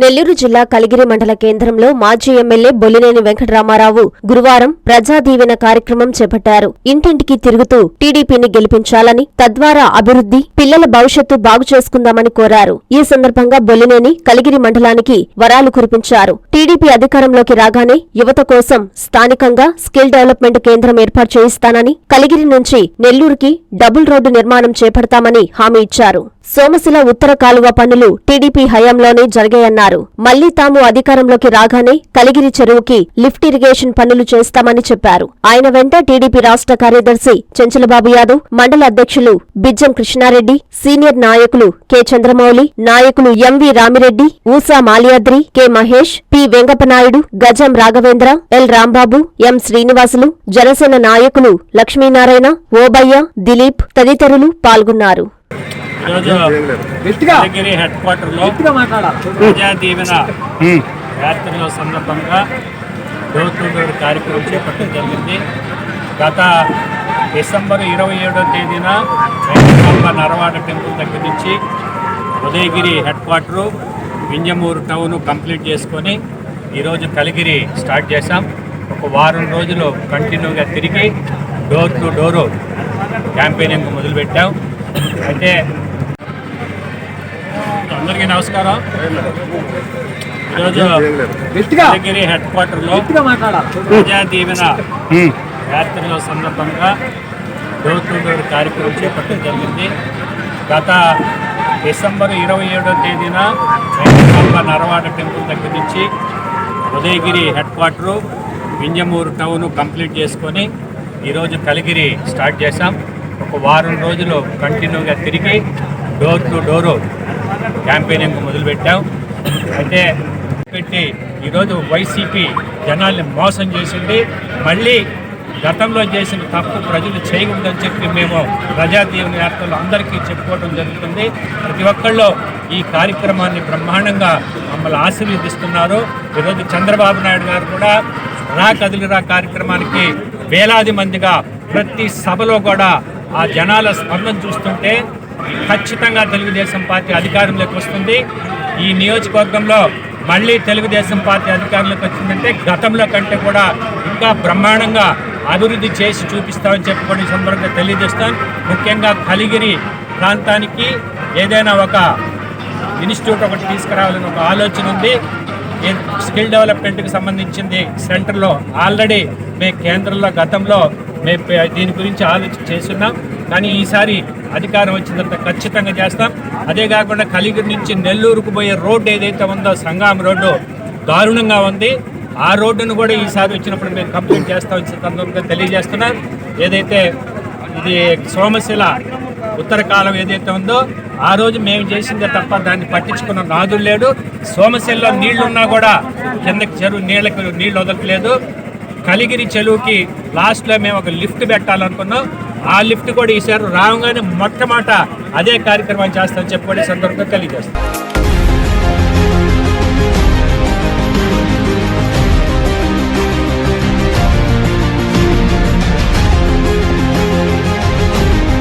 నెల్లూరు జిల్లా కలిగిరి మండల కేంద్రంలో మాజీ ఎమ్మెల్యే బొల్లినేని వెంకటరామారావు గురువారం ప్రజా దీవెన కార్యక్రమం చేపట్టారు. ఇంటింటికి తిరుగుతూ టీడీపీని గెలిపించాలని తద్వారా అభివృద్ధి పిల్లల భవిష్యత్తు బాగు చేసుకుందామని కోరారు. ఈ సందర్భంగా బొల్లినేని కలిగిరి మండలానికి వరాలు కురిపించారు. టీడీపీ అధికారంలోకి రాగానే యువత కోసం స్థానికంగా స్కిల్ డెవలప్మెంట్ కేంద్రం ఏర్పాటు చేయిస్తానని కలిగిరి నుంచి నెల్లూరుకి డబుల్ రోడ్డు నిర్మాణం చేపడతామని హామీ ఇచ్చారు. సోమశిల ఉత్తర కాలువ పనులు టీడీపీ హయాంలోనే జరిగాయన్నారు. మళ్ళీ తాము అధికారంలోకి రాగానే కలిగిరి చెరువుకి లిఫ్ట్ ఇరిగేషన్ పనులు చేస్తామని చెప్పారు. ఆయన వెంట టీడీపీ రాష్ట్ర కార్యదర్శి చెంచలబాబు యాదవ్ మండల అధ్యక్షులు బిజ్జం కృష్ణారెడ్డి సీనియర్ నాయకులు కె చంద్రమౌళి నాయకులు MV Ramireddy Usa Maliyadri K Mahesh P Vengapanaidu Gajam Raghavendra L Rambabu M Srinivasulu Janasena నాయకులు లక్ష్మీనారాయణ ఓబయ్య దిలీప్ తదితరులు పాల్గొన్నారు. ఈరోజు యాదగిరి హెడ్ క్వార్టర్లో ప్రజా దీవెన యాత్రల సందర్భంగా డోర్ టు డోర్ కార్యక్రమం చేపట్టడం జరిగింది. గత డిసెంబర్ ఇరవై ఏడో తేదీన నరవాడ టెంపుల్ దగ్గర నుంచి Udayagiri head quarter Vinjamuru town complete చేసుకొని ఈరోజు కలిగిరి స్టార్ట్ చేశాం. ఒక వారం రోజులు కంటిన్యూగా తిరిగి డోర్ టు డోరు క్యాంపెయినింగ్ మొదలుపెట్టాం. అయితే అందరికీ నమస్కారం. ఈరోజు ఉదయగిరి హెడ్ క్వార్టర్లో ప్రజా దీవెన యాత్రల సందర్భంగా డోర్ టు డోర్ కార్యక్రమం చేపట్టడం జరిగింది. గత డిసెంబర్ ఇరవై ఏడో తేదీన నరవాడ టెంపుల్ దగ్గర నుంచి Udayagiri head quarter Vinjamuru town complete చేసుకొని ఈరోజు కలిగిరి స్టార్ట్ చేశాం. ఒక వారం రోజులు కంటిన్యూగా తిరిగి డోర్ టు డోరు క్యాంపెయినింగ్ మొదలుపెట్టాం. అయితే పెట్టి ఈరోజు వైసీపీ జనాల్ని మోసం చేసింది. మళ్ళీ గతంలో చేసిన తప్పు ప్రజలు చేయకూడదని చెప్పి మేము ప్రజాదీవన యాత్రలు అందరికీ చెప్పుకోవడం జరుగుతుంది. ప్రతి ఒక్కళ్ళు ఈ కార్యక్రమాన్ని బ్రహ్మాండంగా మమ్మల్ని ఆశీర్వదిస్తున్నారు. ఈరోజు చంద్రబాబు నాయుడు గారు కూడా రా కదిలిరా కార్యక్రమానికి వేలాది మందిగా ప్రతి సభలో కూడా ఆ జనాల స్పందన చూస్తుంటే ఖచ్చితంగా తెలుగుదేశం పార్టీ అధికారంలోకి వస్తుంది. ఈ నియోజకవర్గంలో మళ్ళీ తెలుగుదేశం పార్టీ అధికారంలోకి వచ్చిందంటే గతంలో కంటే కూడా ఇంకా బ్రహ్మాండంగా అభివృద్ధి చేసి చూపిస్తామని చెప్పుకొని సందర్భంగా తెలియజేస్తాను ముఖ్యంగా కలిగిరి ప్రాంతానికి ఏదైనా ఒక ఇన్స్టిట్యూట్ ఒకటి తీసుకురావాలని ఒక ఆలోచన ఉంది. స్కిల్ డెవలప్మెంట్కి సంబంధించింది సెంటర్లో ఆల్రెడీ మే కేంద్రంలో గతంలో మేము దీని గురించి ఆలోచన చేస్తున్నాం. కానీ ఈసారి అధికారం వచ్చిన తర్వాత ఖచ్చితంగా చేస్తాం. అదే కాకుండా కలిగిరి నుంచి నెల్లూరుకు పోయే రోడ్డు ఏదైతే ఉందో సంగాం రోడ్డు దారుణంగా ఉంది. ఆ రోడ్డును కూడా ఈసారి వచ్చినప్పుడు మేము కంప్లీట్ చేస్తామని సందర్భంగా తెలియజేస్తున్నాం. ఏదైతే ఇది సోమశిల ఉత్తర కాలం ఏదైతే ఉందో ఆ రోజు మేము చేసిందే తప్ప దాన్ని పట్టించుకున్న నాదులు లేడు. సోమశిలలో నీళ్ళున్నా కూడా కిందకి చెరువు నీళ్ళకి నీళ్ళు వదలట్లేదు. కలిగిరి చెరువుకి లాస్ట్లో మేము ఒక లిఫ్ట్ పెట్టాలనుకున్నాం. ఆ లిఫ్ట్ కూడా ఈసారి రాగానే మొట్టమొదట అదే కార్యక్రమం చేస్తామని చెప్పి సందర్భంగా తెలియజేస్తాం